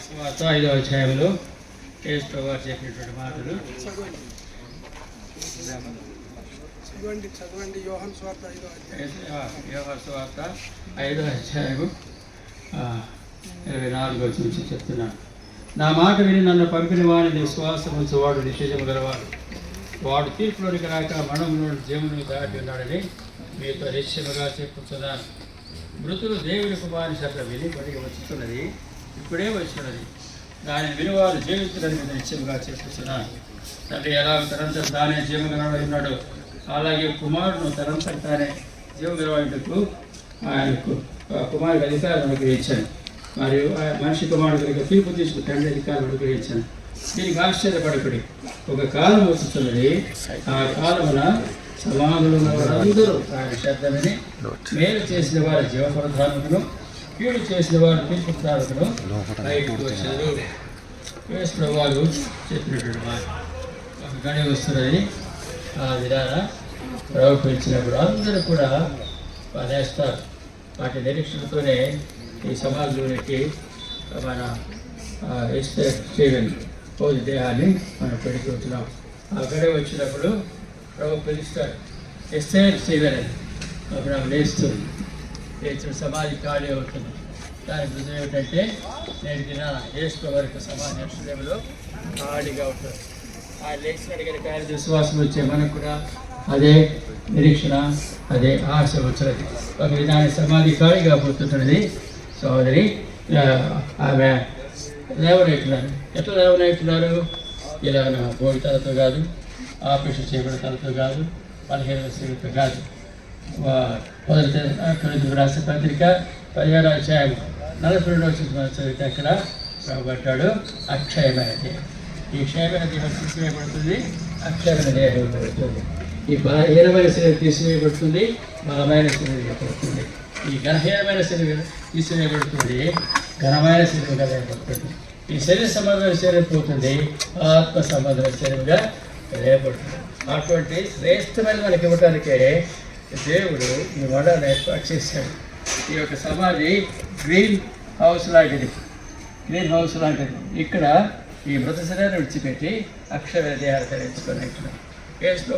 సువార్త ఐదవ అధ్యాయంలో యేసు ప్రభు చెప్పినటువంటి మాటలు చదవండి చదవండి యోహన్ స్వార్థ ఐదో అధ్యాయం యేసు- ఆ, అధ్యాయము ఇరవై నాలుగో నుంచి చెప్తున్నాను నా మాట విని నన్ను పంపిన వాడిని విశ్వాసం ఉంచేవాడు నిత్యజము గలవాడు వాడు తీర్పులోనికి రాక మనంలో జీవను దాటి ఉన్నాడని మీతో నిశ్చయముగా చెప్పుతున్నాను మృతులు దేవుని కుమారి శబ్దం విని పడికి వచ్చుతున్నది ఇప్పుడే వచ్చినది. దాని వినివారు జీవితులని మీద నిశ్చయముగా చెప్పుతున్నాను తండ్రి ఎలా తరంతరం తానే జీవగలవాడు ఉన్నాడు. అలాగే కుమారుడు తరంతరం తానే జీవగలవాడుకు ఆయనకు ఆ కుమారుడికి అధికారం అనుగ్రహించాను. మరియు ఆ మనిషి కుమారుడికి తీర్పు తీసుకు తండ్రి అధికారం అనుగ్రహించాను. దీనికి ఆశ్చర్యపడకుడి. ఒక కాలం వస్తున్నది. ఆ కాలమున సమాధులు అందరూ ఆయన శబ్దమని మేలు చేసిన వారి జీవప్రధానకును కీడు చేసిన వారి తీర్పు ప్రధానకును బయటకు వచ్చారు. యేసు వాళ్ళు చెప్పినటువంటి మాట. గడి వస్తున్నది ఆ విధాన ప్రభు పిలిచినప్పుడు అందరూ కూడా పదేస్తారు వాటి నిరీక్షణతోనే ఈ సమాజంలోనికి మన ఇస్తే చేయగలి పోజు దేహాన్ని మనం పెడుకుంటున్నాం ఆ గడి వచ్చినప్పుడు ప్రభు పిలుస్తారు. ఎస్తే స్టీవెన్ అప్పుడు ఆమె లేస్తుంది లేచిన సమాధి ఖాళీ అవుతుంది. దానికి రుజువు ఏమిటంటే నేను దిన ఏసుకో వరకు సమాధి అక్షరంలో ఖాళీగా ఉంటుంది. ఆయన లేచిన కనుక ఆయన విశ్వాసం వచ్చే మనకు కూడా అదే నిరీక్షణ అదే ఆశ వచ్చినది. ఒక విధాన సమాధి ఖాళీగా పోతుంటున్నది. సోదరి ఆమె లేవనెట్టున్నారు ఎట్లా లేవనెట్టున్నారు ఇలా బోడితలతో కాదు ఆపరేషన్ చేయబడిన తలతో కాదు పదిహేను స్త్రీలతో కాదు. మొదటి కొరింథీయులకు రాసిన పత్రిక పదిహేడు అధ్యాయం నలభై రెండవ వచ్చిన చదివితే అక్కడ రాబట్టాడు అక్షయమైనది ఈ క్షయమైన దేహం తీసివేయబడుతుంది? అక్షయమైన దేహం పడుతుంది ఈ బలహీనమైన శరీరం తీసివేయబడుతుంది బలమైన శరీరం పడుతుంది ఈ ఘనహీనమైన శరీరం తీసివేయబడుతుంది ఘనమైన శరీరంగా లేబడుతుంది ఈ శరీర సంబంధమైన శరీరం పోతుంది ఆత్మ సంబంధమైన శరీరంగా లేబడుతుంది అటువంటి శ్రేష్టమైన మనకి ఇవ్వటానికే దేవుడు ఈ వడలు ఏర్పాటు చేశాడు. ఈ యొక్క సమాధి గ్రీన్ హౌస్ లాంటిది. గ్రీన్ హౌస్ లాంటిది. ఇక్కడ ఈ మృత శరీరాన్ని విడిచిపెట్టి అక్షర దేహాలు ధరించుకొని ఇక్కడ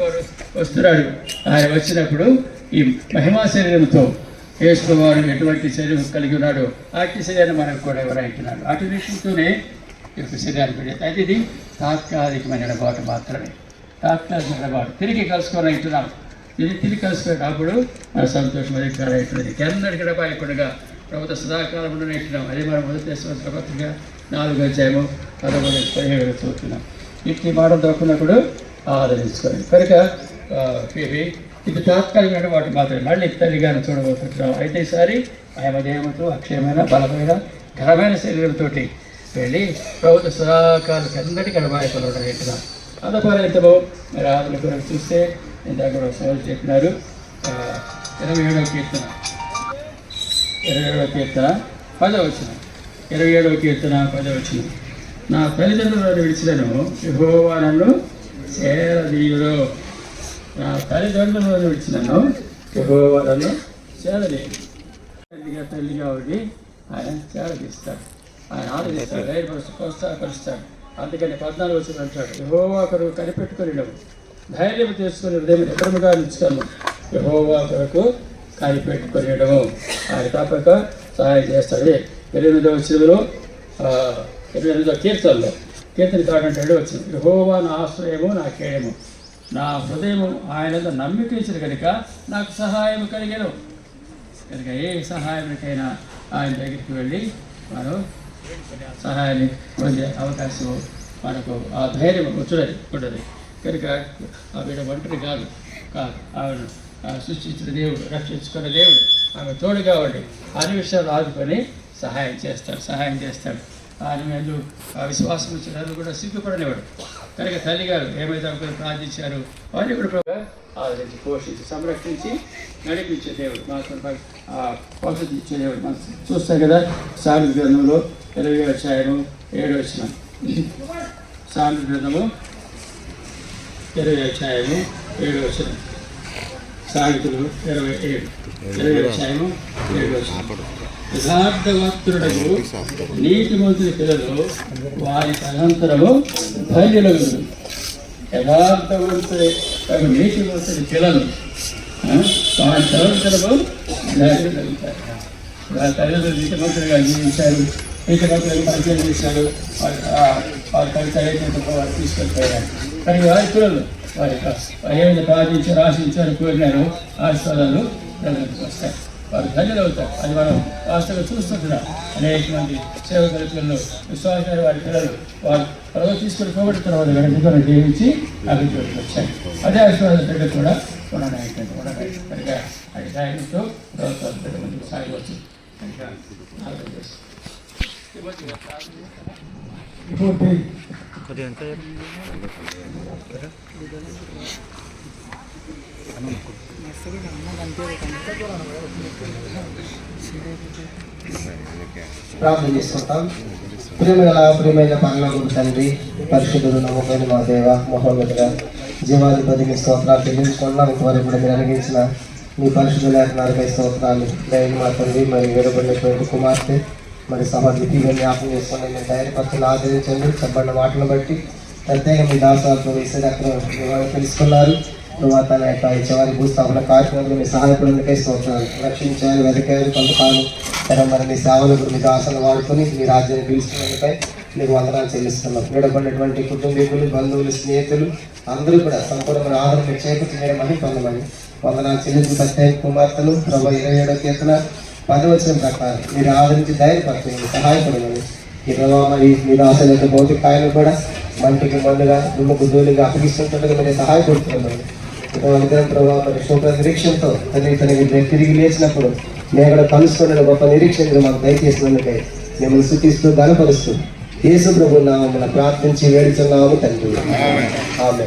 వారు వస్తున్నాడు ఆయన వచ్చినప్పుడు ఈ మహిమా శరీరంతో యేసు ఎటువంటి శరీరం కలిగి ఉన్నాడు అట్టి శరీరాన్ని మనకు కూడా ఎవరైతున్నాడు అటు విషయంతోనే ఈ యొక్క శరీరాన్ని పెట్టి అయితే ఇది తాత్కాలికమైన ఎడబాటు మాత్రమే. తాత్కాలిక ఎడబాటు తిరిగి కలుసుకొని అవుతున్నాం ఇది తిరిగి కలుసుకునేటప్పుడు మన సంతోషం అధికారం అవుతుంది ఎన్నడికి ఎడబాయకుండా ప్రభుత్వ సదాకాలం ఉండనేట్టున్నాం అది మనం మొదటి సంవత్సర పత్రిక నాలుగు అధ్యాయము పదకొండు పదిహేడు చూస్తున్నాం ఇట్టి మాట దొరికినప్పుడు ఆదరించుకోండి. కనుక ఇది తాత్కాలికమైన వాటి మాత్రమే. మళ్ళీ తల్లిగాను చూడబోతున్నాం అయితే ఈసారి ఆయన దేహంతో అక్షయమైన బలమైన ఘనమైన శరీరంతో వెళ్ళి ప్రభుత్వ సదాకాలకు అందరికీ కనబాయపడడం అదపరంతము మరి ఆదుల చూస్తే ఇందాక కూడా సోదరు చెప్పినారు. ఇరవై ఏడవ కీర్తన. ఇరవై ఏడవ కీర్తన పదవచనం. ఇరవై ఏడవ కీర్తన పదవచనం. నా తల్లిదండ్రులను విడిచినను. యెహోవా నన్ను చేరదీయుడు నా తల్లిదండ్రులను విడిచినను. యెహోవా నన్ను చేరదీయుడు తల్లిగా తల్లిగా ఉండి ఆయన చేరదీస్తాడు. ఆయన ఆదరిస్తాడు ధైర్యపరుస్తూ ప్రోత్సాహపరుస్తాడు. అందుకని పద్నాలుగు వచ్చిన అంటాడు. యహోవా కొరకు కనిపెట్టుకుని ధైర్యం చేసుకుని హృదయం నిద్రముగా నిలుచుతాను యహోవా కొరకు కనిపెట్టుకునేయడము ఆయన తప్పక సహాయం చేస్తాడు. ఎనిమిదో వచ్చినలో ఇరవై ఎనిమిదో కీర్తనలో కీర్తన కాకంటాడు వచ్చింది యహోవా నా ఆశ్రయము నా కేయము నా హృదయము ఆయన నమ్మిక ఇచ్చిన కనుక నాకు సహాయం కలిగను. కనుక ఏ సహాయానికైనా ఆయన దగ్గరికి వెళ్ళి మనం సహాయాన్ని పొందే అవకాశం మనకు ఆ ధైర్యం వచ్చున్నది ఉంటుంది కనుక ఆవిడ ఒంటరి కాదు. ఆవిడ సృష్టించిన దేవుడు రక్షించుకున్న దేవుడు. ఆమె తోడుగా ఉండి అన్ని విషయాలు ఆదుకొని సహాయం చేస్తాడు సహాయం చేస్తాడు. ఆయన మీద ఆ విశ్వాసం వచ్చిన వాళ్ళు కూడా సిగ్గుపడనివాడు కనుక తల్లిగారు ఏమైతే అనుకుని ప్రార్థించారు వారిని కూడా ఆదరించి పోషించి సంరక్షించి నడిపించే దేవుడు. మాకు ఆ ఇచ్చే దేవుడు. మనం చూస్తాం కదా సామి గ్రంథంలో ఇరవై అధ్యాయము ఏడు వచ్చిన సామి గ్రంథము ఇరవై అధ్యాయము ఏడు వచ్చిన సాగితులు ఇరవై ఏడు. ఇరవై అధ్యాయము ఏడు వచ్చిన యథార్థవంతుడకు నీతి మంత్రి పిల్లలు వారి తనంతరము ధైర్యులగును యథార్థవంతుడు నీతి మంత్రి పిల్లలు వారి తనంతరము ధైర్యులగుతారు వాళ్ళ తల్లిదండ్రులు నీతిమంతులుగా జీవించారు నీతిమంతులుగా పరిచయం చేశారు వారి వారి కవిత వారు తీసుకెళ్ళిపోయారు. కానీ వారి పిల్లలు వారి ఏమైనా ప్రార్థించారు ఆశించారు కోరినారు ఆశీర్వాదాలు ప్రజలకు వస్తాయి వారు ధన్యులు అవుతారు అది మనం వాస్తవంగా చూస్తుంటున్నాం. అనేక మంది సేవకుల పిల్లలు విశ్వాసమైన వారి పిల్లలు వారు పదవి తీసుకొని పోగొట్టుకున్న వారు జీవించి అభివృద్ధికి వచ్చారు. అదే ఆశీర్వాదం బిడ్డ కూడా ఉండడానికి ఉండడానికి కనుక అది సాయంతో ప్రభుత్వాలు బిడ్డ ముందుకు సాగవచ్చు. కనుక ఆలోచించేసి ఇప్పుడు ప్రార్థన చేసుకుంటాం ప్రేమగల ప్రియమైన పరలోకపు తండ్రి పరిశుద్ధుడు నమ్మకమైన మా దేవ మహోన్నతుడ జీవాధిపతికి స్తోత్రాలు చెల్లించుకున్నాం ఇంతవరకు కూడా మీరు అనిగించిన మీ పరిశుద్ధ లేఖనాలపై స్తోత్రాలు. దయని మా తండ్రి మరియు వేరబడినటువంటి కుమార్తె మరి సహోదరికి జ్ఞాపకం చేసుకుని మీరు ధైర్యపరచలు ఆదరించండి చెప్పబడిన మాటలను బట్టి ప్రత్యేక మీ దాసాత్మ వేసే అక్కడ తెలుసుకున్నారు. నువ్వు తన యొక్క ఈ చివరి భూస్థాపన కార్యక్రమంలో మీ సహాయపడేందుకే స్తోత్రాలు. రక్షించాలి వెతకాలి కొంతకాలం తన మరి మీ సేవలు మీ దాసను వాడుకొని మీ రాజ్యాన్ని పిలుస్తున్నందుకై మీకు వందనాలు చెల్లిస్తున్నాం. విడబడినటువంటి కుటుంబీకులు బంధువులు స్నేహితులు అందరూ కూడా సంపూర్ణమైన ఆదరణ చేకూర్చమని పొందమని వందనాలు చెల్లించిన ప్రత్యేక కుమార్తెలు ప్రభు ఇరవై ఏడో కీర్తన పదవచనం ప్రకారం మీరు ఆదరించి ధైర్యపరచండి సహాయపడమని. ప్రభావ మరి మీ దాసల యొక్క భౌతిక కాయలు కూడా మంటికి మండుగా దుమ్ముకు ధూళిగా అప్పగిస్తుంటుండగా మీరు సహాయపడుతున్నామని అనుగ్రహం ప్రభావ మరి శుభ్ర నిరీక్షణతో తల్లి తనకి తిరిగి లేచినప్పుడు మేము కూడా కలుసుకున్న గొప్ప నిరీక్షణ మీరు మాకు దయచేసినందుకై మిమ్మల్ని శుద్ధిస్తూ బలపరుస్తూ యేసు ప్రభు నామమున ప్రార్థించి వేడుచున్నాము తండ్రి. ఆమె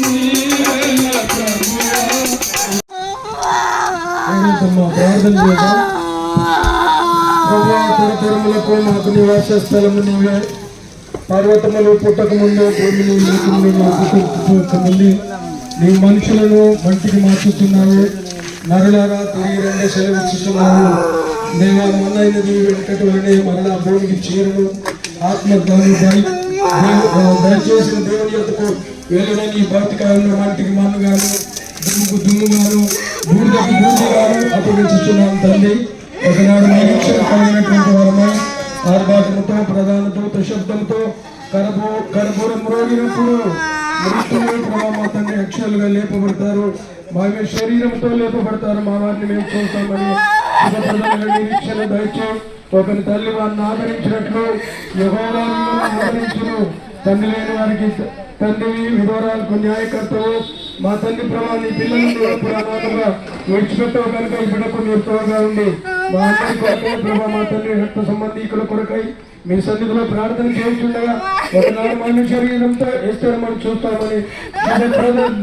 ప్రార్థన చేద్దాం. తరతరములకు మాకు నివాస స్థలము నీవే. పర్వతములు పుట్టక ముందు భూమిని నీ మనుషులను మంటికి మార్చుతున్నావు. మరలారా తిరిగి రెండే సెలవిస్తున్నావు దేవా మొన్నైనది వెనుకటి వెళ్ళే మరలా భూమికి చేరును దేవు- దయచేసిన దేవుని యొక్కకు వెళ్ళిన నీ భౌతికాలను మంటికి మన్నుగాను. దుమ్ముకు దుమ్ముగాను బూడిదకు బూడిదగాను అప్పగించుతున్నాను తండ్రి ఒకనాడు నిరీక్షణ కలిగినటువంటి వారమై ఆర్భాటముతో ప్రధాన దూత శబ్దంతో కరబో కరబూరం రోగినప్పుడు మృత్యువు ప్రభావ తండ్రి అక్షరాలుగా లేపబడతారు. మా యొక్క శరీరంతో లేపబడతారు మా వారిని మేము చూస్తామని నిరీక్షణ దయచే ఒకరి తల్లి వారిని ఆదరించినట్లు యహోరాలను ఆదరించును. తండ్రి లేని వారికి తండ్రి వివరాలకు న్యాయకర్తవు మా తండ్రి ప్రభావ నీ పిల్లలను పురాణాలుగా విడిచిపెట్టవు కనుక మీరు తోడుగా ఉండి మా అందరి కొరకై ప్రభా మా తండ్రి రక్త సంబంధీకుల కొరకై మీ సన్నిధిలో ప్రార్థన చేస్తుండగా ఒకనాడు మన శరీరంతో వేస్తాడు మనం చూస్తామని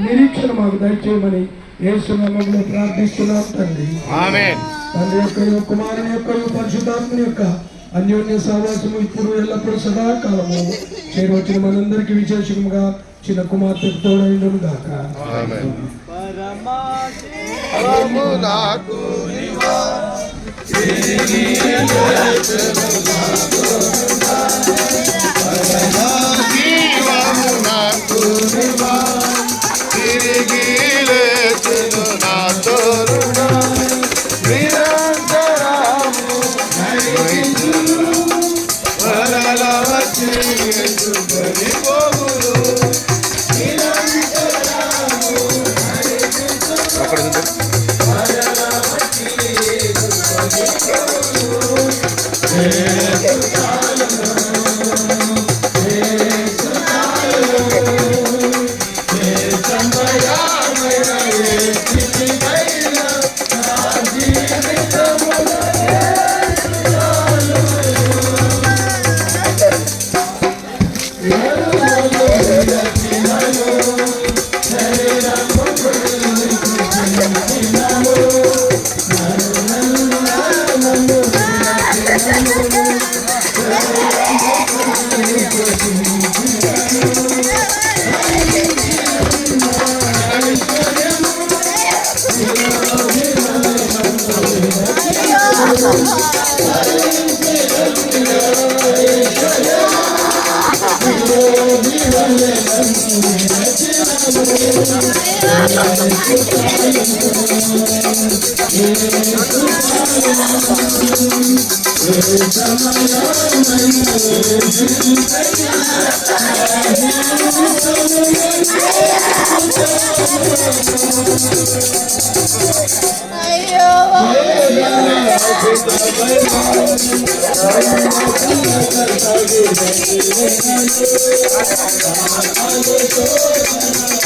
నిరీక్షణ మాకు దయచేయమని ఏసునామంలో ప్రార్థిస్తున్నాం తండ్రి. తండ్రి యొక్క కుమారుని యొక్క పరిశుద్ధాత్మని యొక్క అన్యోన్య సహవాసము ఇప్పుడు ఎల్లప్పుడూ సదాకాలము. చేరువచ్చిన మనందరికి విశేషముగా చిన్న కుమార్తె తోడైండును గాక. నాకు తిరిగి నాతో.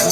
I'm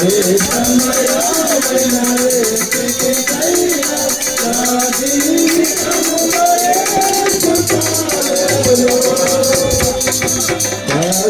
Tere samaya bina re,